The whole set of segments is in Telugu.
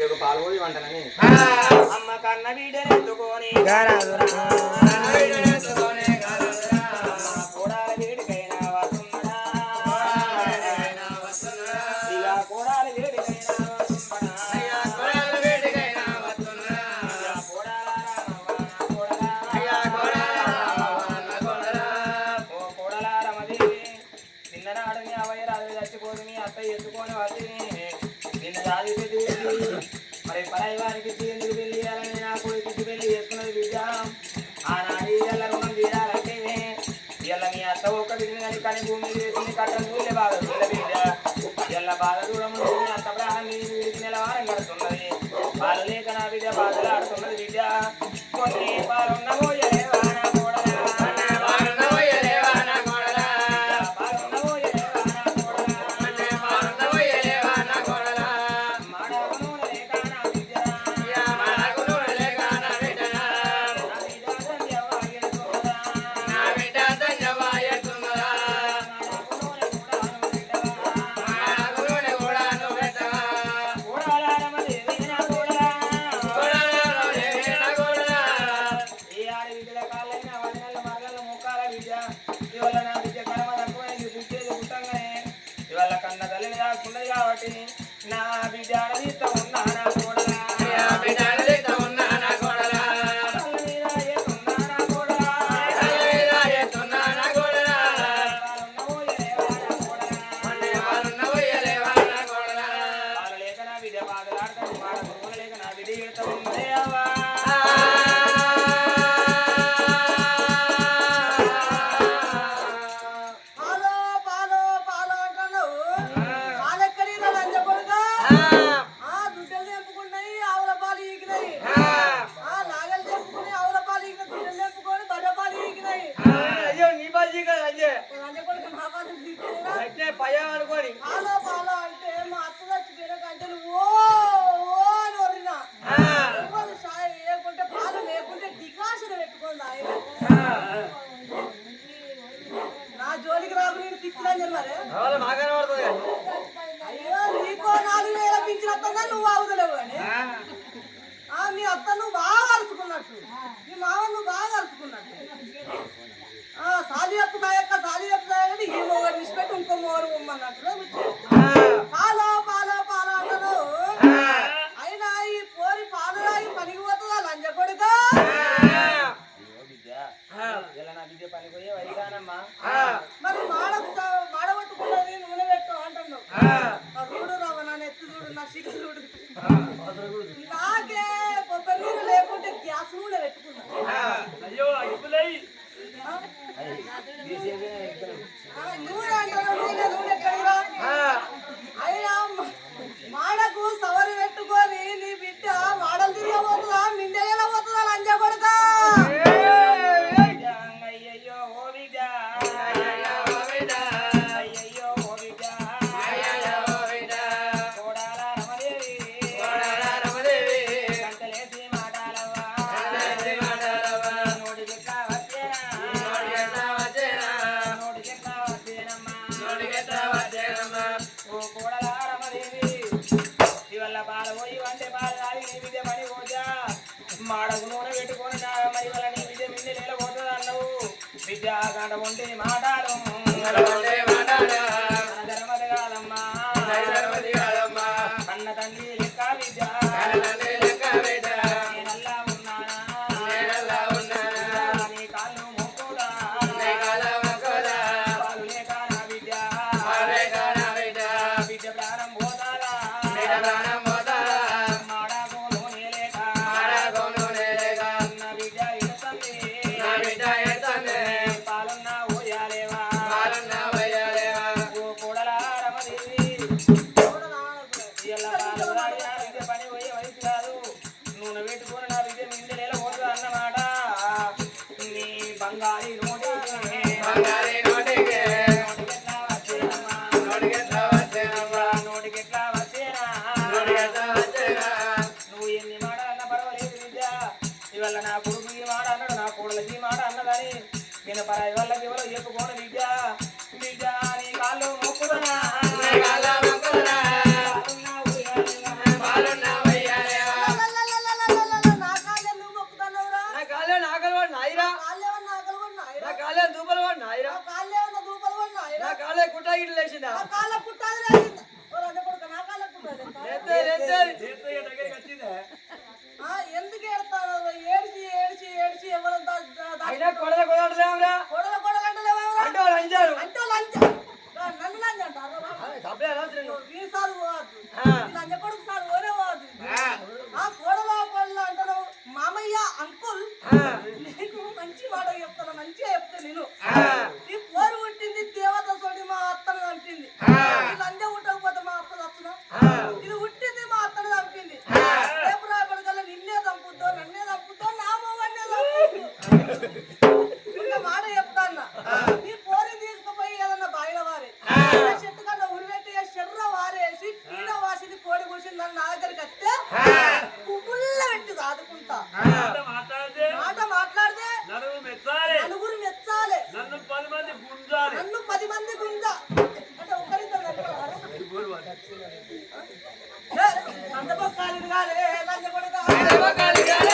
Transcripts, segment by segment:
రేపు పాల్గొని వంటనని. అమ్మ కన్న వీడని ఎత్తుకొని. porque para una boya. São Bela. మూడు మూడు కిలోమీటర్లు ఉంటే మాటలు அந்த பக்கம் காலிடுகாலே லஞ்ச கொடுக்க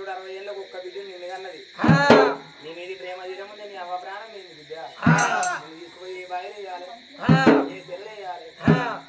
చూడు అరవై ఏళ్ళ ఒక్క బిడ్డ నిన్నదన్నది నీ మీద ప్రేమ తీరము నేను అవ ప్రాణం నేను బిడ్డ? నేను తీసుకుపోయి బాయలు వేయాలి నీ సెల్లె వేయాలి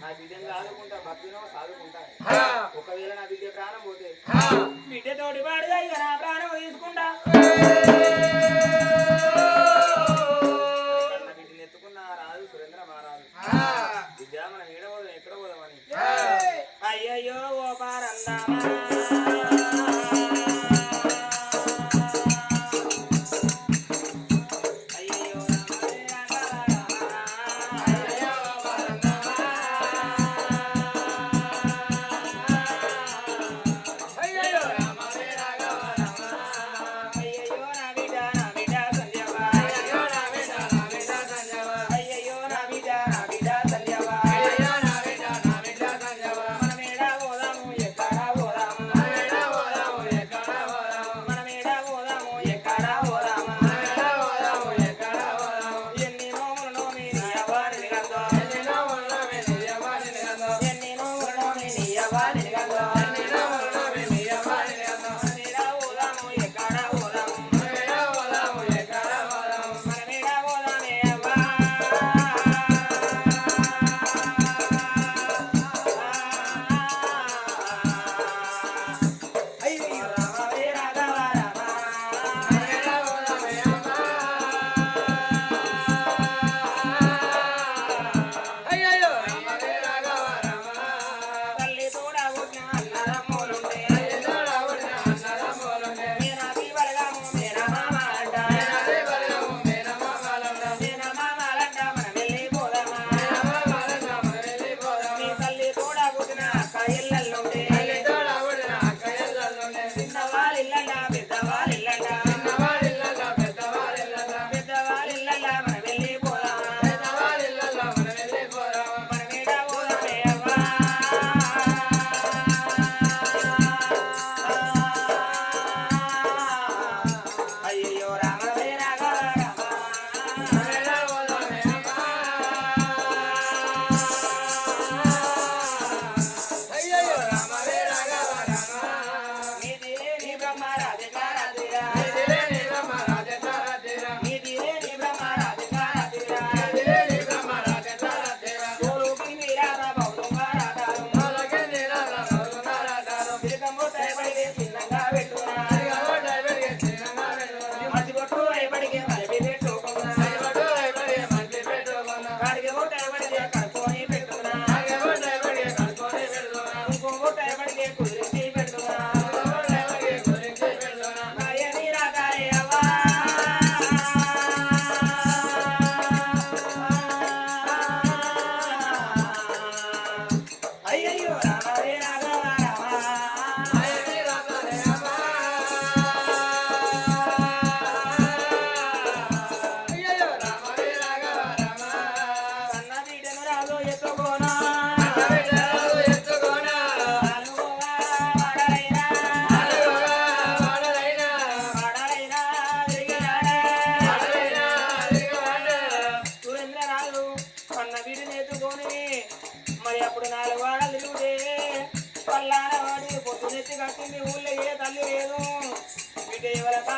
నా బిడ్డను ఆదుకుంటా భక్తులో సాదుకుంటా. ఒకవేళ నా బిడ్డ ప్రాణం పోతే బిడ్డ తోటి పాడుదా నా ప్రాణం తీసుకుంటా. బిడ్డను ఎత్తుకున్నా రాదు సురేంద్ర మహారాజు. విద్య మనం ఏడవదు ఎక్కడ పోదామని అయ్యయ్యో ఓ పారన్నామా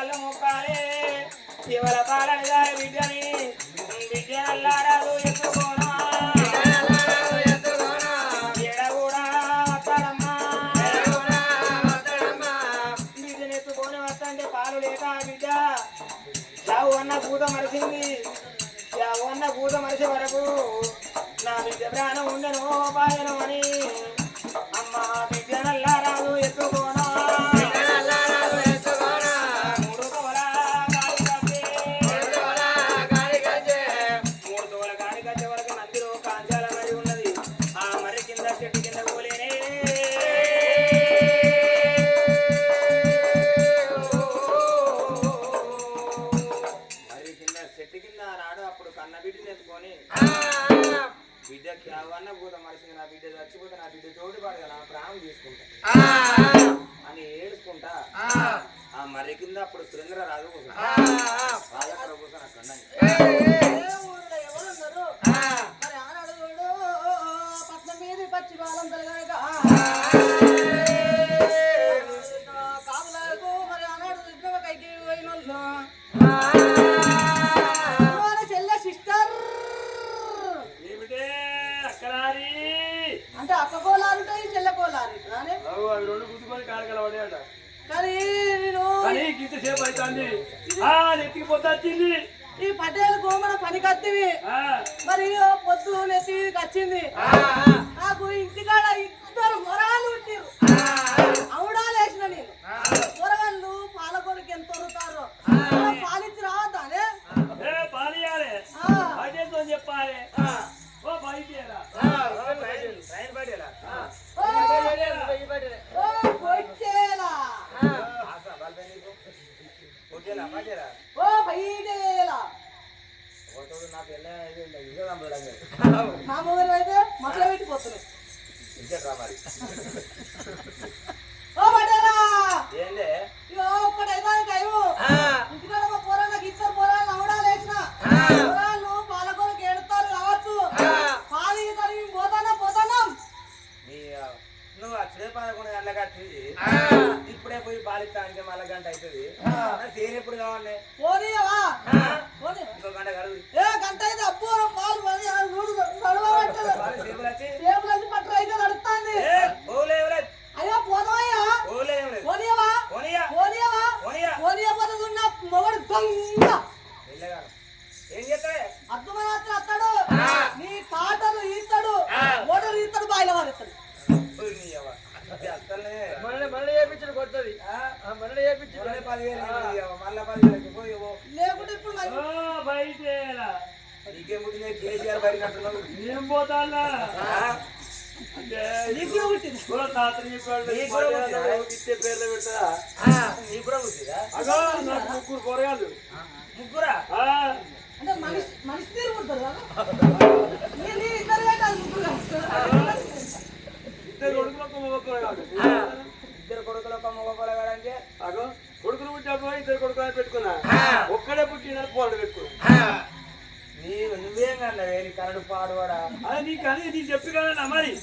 కాళ్ళు మొక్కాలే ఎవరి కాలని దాని బిడ్డని బిడ్డనల్లార మన మన పనికొత్తివి మరి పొద్దు నెత్తి వచ్చింది. నాకు ఇంటికాడ ఇప్పుడే పోయి బాలిస్తా అంటే మళ్ళా గంట అవుతుంది. సేన్ ఎప్పుడు కావాలి? ఇంకో గంట కడదు గంట అయితే అప్పు పాలు మొగడు దొంగ. ఏం చేస్తాడే అర్థమైన అత్తాడు నీ పాటలు ఈస్తాడు ఓటలు ఈస్తాడు బాయిల వాడు కేసీఆర్ పరిగట్టున్నావు ఏం పోతాలా ముగ్గురు పొరగాలు ముగ్గురా? అంటే మనిషి మనిషి తీరు Mari.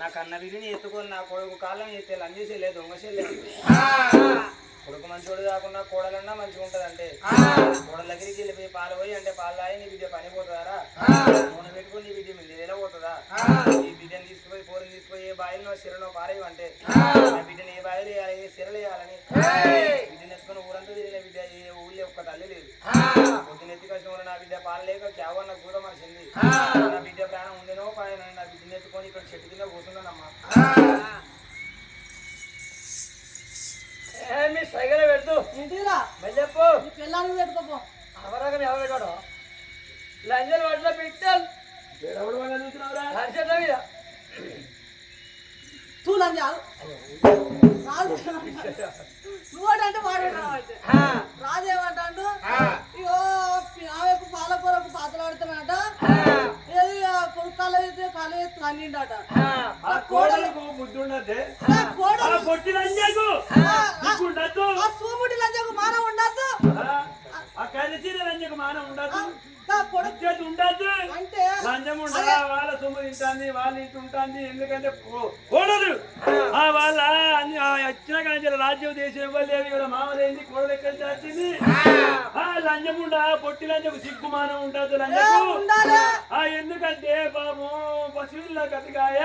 నాకు అన్న విధిని ఎత్తుకొని నా కొడుకు కాలం ఎత్తే లంజేసేలే దొంగసేలేదు కొడుకు మంచోడు కాకుండా కోడలన్నా మంచిగా ఉంటది అంటే కోడల దగ్గరికి వెళ్ళిపోయి పాలు పోయి అంటే పాలు ఆయి నీ బిడ్డ పని పోతుందారా? నూనె పెట్టుకుని నీ బిడ్డ మీద పోతుందా? ఈ బిడ్డని తీసుకుపోయి పోరుని తీసుకుపోయి ఏ బాయిలు నువ్వు సిరలో పారేవి అంటే బిడ్డని ఏ బాయిలు వేయాలి ఏ సిరలు వేయాలని. బిడ్డని ఎత్తుకుని ఊరంతా తిరిగిన బిడ్డ ఏ ఊళ్ళో ఒక్క తల్లి లేదు. పొద్దున ఉన్న నా బిడ్డ పాలు లేక కేవన్న కూర మనిషింది. నా బిడ్డ ప్రాణం ఉండేనో పాయన నా బిడ్డ ఎత్తుకొని ఇక్కడ చెట్టు కింద కూర్చున్నానమ్మా. మీ సైగర పెడుతూ ఏంటిరా వెళ్ళకు పిల్లలు పెట్టుకోపో అవరాగం ఎవరు పెట్టాడు? లంజలు పట్ల పెట్టాను తూ లంజాలు రాజు నువ్వు అంటే మాట్లాడాలి రాజే పిల్ల కతిగాయ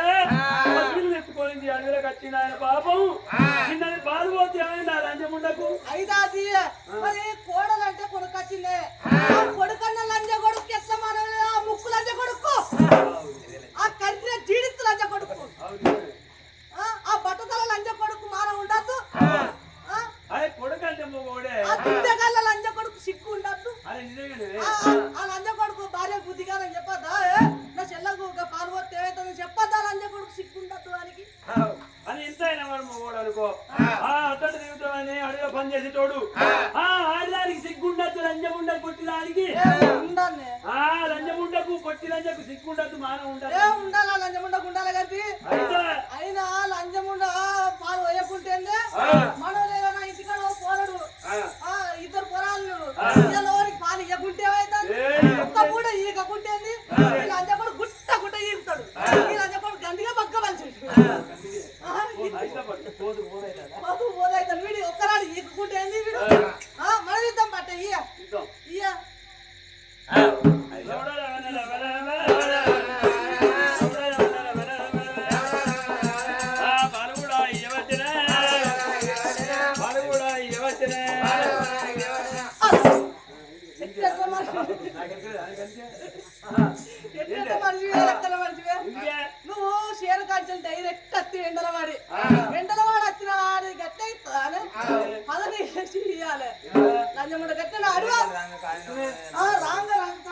నువ్వు చీర కాల్చలు డైరెక్ట్ అత్తి వెండలవాడి వెండలవాడు వచ్చిన వాడి గట్టి పదవి చేయాలి கஞ்சமட கட்டின அருவா ராங்க ராங்க.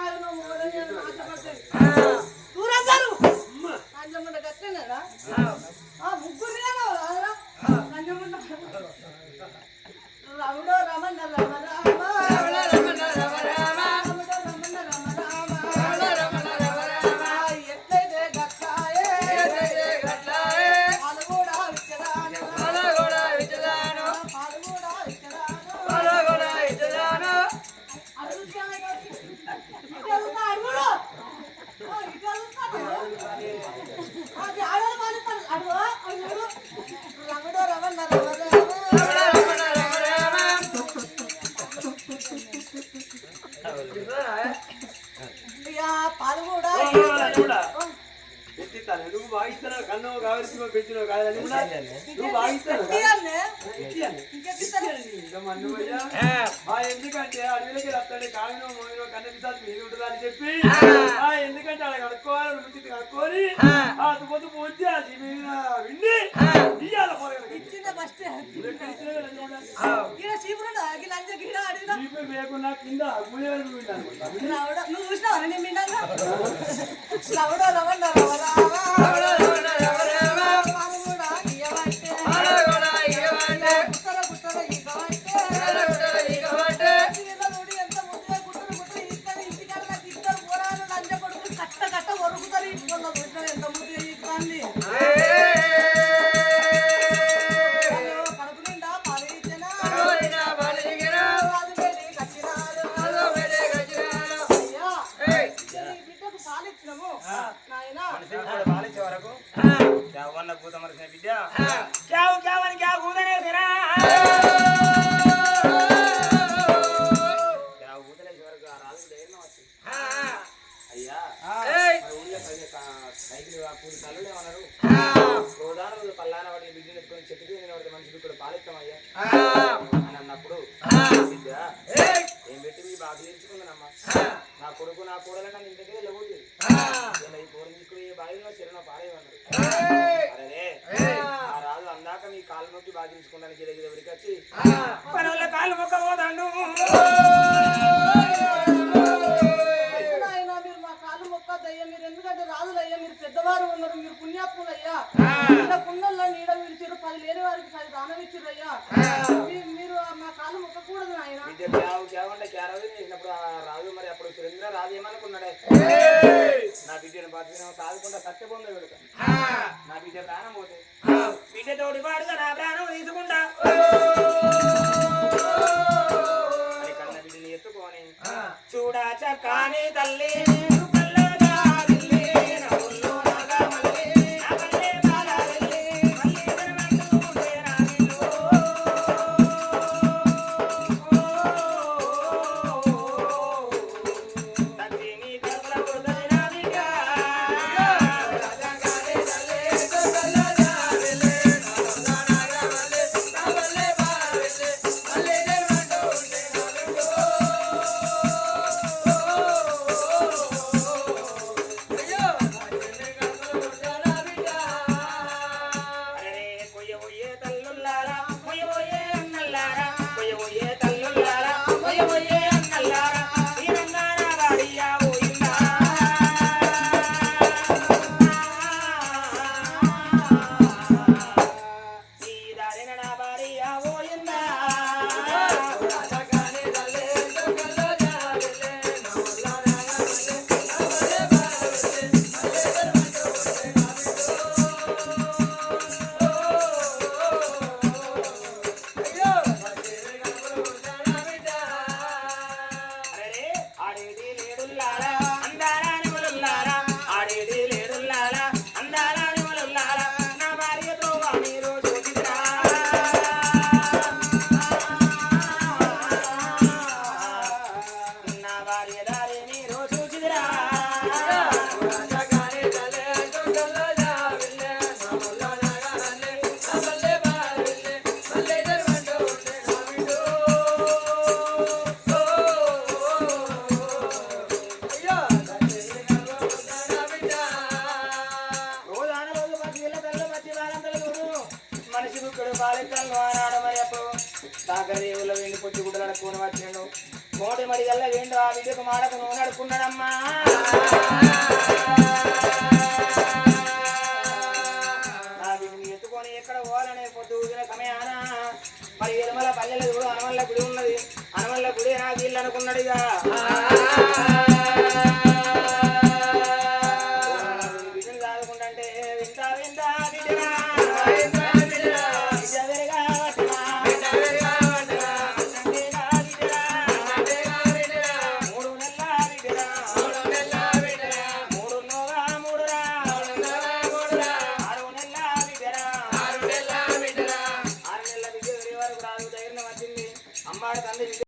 జీతాలు మీది ఉంటుంది అని చెప్పి ఎందుకంటే అలా కడుక్కోవాలి ముందు కడుక్కొని ఆ. తుపొద్దు పూజి ఆ మీద విండి ఇయ్యాల లేకున్నా కింద. నువ్వు చూసినావు? మనిషికి కూడా పాలిస్తాం అయ్యా అని అన్నప్పుడు ఏం. పెట్టి మీ బాధ తీర్చుకుందనమ్మా నా కొడుకు నా కూడలు నన్ను ఇంటి దగ్గర వెళ్ళబోతుంది ఈ కూర తీసుకుని చిన్న పారేయమన్నారు. అరే ఆ రాజు అందాక మీ కాలు నొక్కి గిర ఉరికి వచ్చి కాలు మొక్క పోతాండు మొక్కద్దయ్యా మీరు ఎందుకంటే రాజులయ్యా మీరు పెద్దవారు ఉన్నారు మీరు పుణ్యాత్ములయ్యా ఇలా కుండల్లో నీడ విడిచారు పది లేని వారికి పది దానం ఇచ్చిర్రయ్యా మీ- మీరు మా కాళ్ళు మొక్కకూడదు నాయన. బిడ్డ క్యావు క్యావంటే క్యారవి చేసినప్పుడు ఆ రాజు మరి అప్పుడు సురేంద్ర రాజు ఏమనుకున్నాడే? నా బిడ్డను బతికిన సాధకుండా సత్యబొంద పెడతా నా బిడ్డ ప్రాణం పోతే. బిడ్డ తోడి పాడుగా నా ప్రాణం తీసుకుంటా అని కన్న బిడ్డని ఎత్తుకొని చూడా చక్కాని తల్లి. బాలికలను ఆనాడు మరపు సాగరేవుల వెండి పొట్టి గుడ్డలు అనుకుని వచ్చిండు మోటి మడిగల్ల వెండు ఆ విద్యకు మాడకు నువ్వు నడుకున్నాడమ్మా ఎత్తుకొని ఎక్కడ పోవాలనే పొద్దు సమయాన మరి ఎరుమల పల్లెలు కూడా అనవల్ల గుడి ఉన్నది. అనవల్ల గుడి నా వీళ్ళు అనుకున్నాడుగా